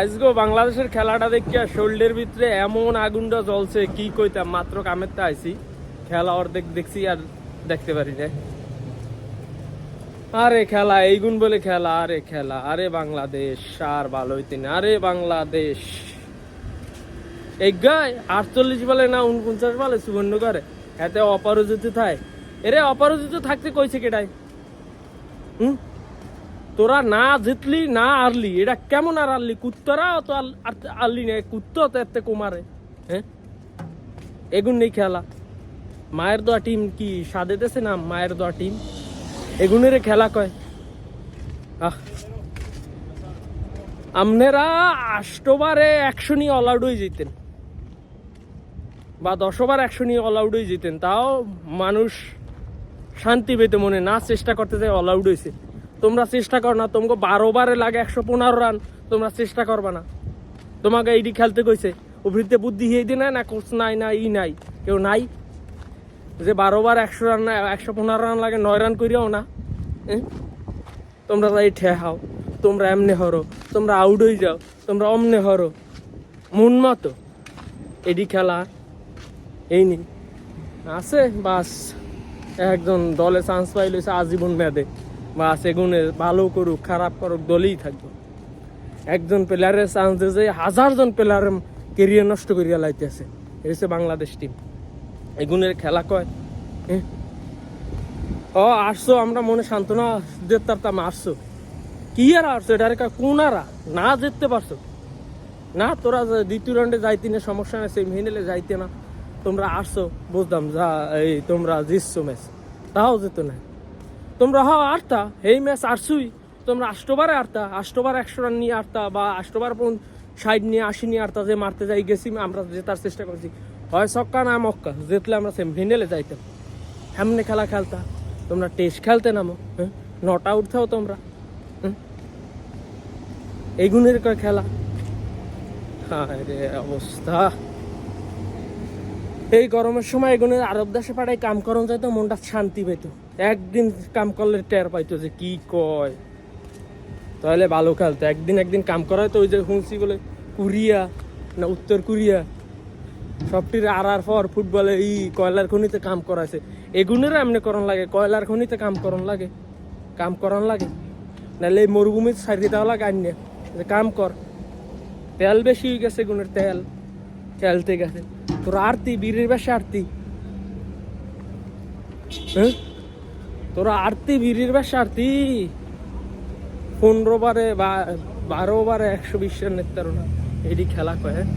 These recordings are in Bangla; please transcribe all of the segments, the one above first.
আজগো বাংলাদেশের খেলাটা দেখিয়া শোল্ডের ভিতরে এমন আগুনটা জ্বলছে, কি কইতাম? মাত্র কামের তা আইছি, খেলা অর্ধেক দেখছি আর দেখতে পারি না আরে খেলা, এইগুন বলে খেলা, আরে খেলা, আরে বাংলাদেশ, আর ভালো হইতে না আরে বাংলাদেশ। এই গায় আটচল্লিশ বলে না, উনপঞ্চাশ বলে, সুবর্ণ করে। এতে অপরাজিত থায়। এরে, অপরাজিত থাকতে কইছে কেটাই হুম? তোরা না জিতলি, না আরলি এটা কেমন আর আরলি কুত্তরা তো আরলি না, কুত্ত তো এতে কুমারে হ্যাঁ? এগুন নেই খেলা। মায়ের দোয়া টিম কি সাদেতেছে না মায়ের দোয়া টিম? এগুনের খেলা কয়। আহ। আপনারা আষ্টবারে একশো নিয়ে অল আউট হয়ে যেতেন। বা দশবার একশো নিয়ে অল আউট হয়ে যেতেন। তাও মানুষ শান্তি পেতে মনে না, চেষ্টা করতে যায় অল আউট হয়েছে। তোমরা চেষ্টা কর না, তোমাকে বারো বারে লাগে একশো পনেরো রান, তোমরা চেষ্টা করবা না। তোমাকে এইটি খেলতে কইছে অভিতে বুদ্ধি হয়ে দি না কোচ নাই, না ই নাই, কেউ নাই। যে বারো বার একশো রান না, একশো পনেরো রান লাগে, নয় রান করিয়াও না। তোমরা তাই ঠেহাও, তোমরা এমনি হরো, তোমরা আউট হয়ে যাও, তোমরা অমনে হরো। মন মতো এডি খেলা এই নি আছে, বাস, একজন দলে চান্স পাইলেছে আজীবন মেয়াদে। বাস এগুনে ভালো করুক, খারাপ করুক, দলেই থাকবে। একজন প্লেয়ারের চান্স দিয়েছে হাজারজন প্লেয়ারের কেরিয়ার নষ্ট করিয়া লাইতেছে। হচ্ছে বাংলাদেশ টিম এগুনের খেলা কয়? ও, আসছো, আমরা মনে সান্ত্বনা দিতে পারতাম আসছো। কি আর আসছো? এটা রেখা কোনারা না জিততে পারছ। না, তোরা দ্বিতীয় রাউন্ডে যাইতি না, সমস্যা নেই সেমিফাইনালে যাইতে না। তোমরা আসছো, বুঝতাম, যা, এই তোমরা জিতছো ম্যাচ তাও যেত না তোমরা হ আটটা এই ম্যাচ আটছুই তোমরা আষ্টবারে আটটা আষ্টবার একশো রান নিয়ে আটটা বা আষ্টবার পর্যন্ত সাইড নিয়ে আশি নিয়ে আটটা যে মারতে যাই গেছি, আমরা জেতার চেষ্টা করছি। হয় ছক্কা না মক্কা, জিতলে আমরা সেম সেমিফাইনালে যাইতাম। সামনে খেলা খেলতা, তোমরা টেস্ট খেলতে নামো হ্যাঁ? নট আউট থাও তোমরা হুম? এই গুণের খেলা? হায় রে অবস্থা। এই গরমের সময় এগুলো আরব দেশে পাড়ায় কাম করন যাইতো মনটা শান্তি পেত। একদিন কাম করলে টের পাইতো যে কি কয়। তাহলে ভালো খেলতো। একদিন একদিন কাম করা তো ওই যে শুনছি বলে কোরিয়া, না উত্তর কোরিয়া। সবটির আর আর পর ফুটবলে ই কয়লার খনিতে কাম করাইছে। এগুনের এমনি করন লাগে। কয়লার খনিতে কাম করন লাগে। কাম করন লাগে। নাহলে এই মরুভূমিতে সারিয়ে দেওয়া লাগে আন্য যে কাম কর। তেল বেশি হয়ে গেছে গুণের তেল। খেলতে গেছে। তোর আরতি, বীরের বেশে আরতি। হ্যাঁ? তোরা আরতি বীরের বেশে আরতি। পনেরো বারে বা বারো বারে একশো বিশ রানের তেরো এটি খেলা কয় হ্যাঁ?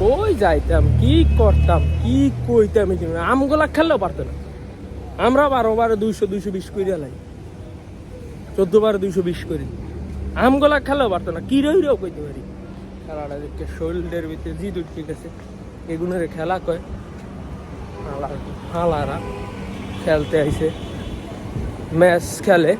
কই যাইতাম, কি করতাম, কি কইতাম আমগুলা খেললেও পারতো না। আমরা বারো বারে দুইশো দুইশো বিশ করে লাই। চোদ্দ বারে দুইশো বিশ করি। আমগুলা খেলেও পারতো না। কি রইরেও কইতে পারি। খেলাটা শরীরের ভিতরে জিদ উঠে গেছে। এগুলোর খেলা কয়। হালারা। খেলতে আইছে। ম্যাচ খেলে।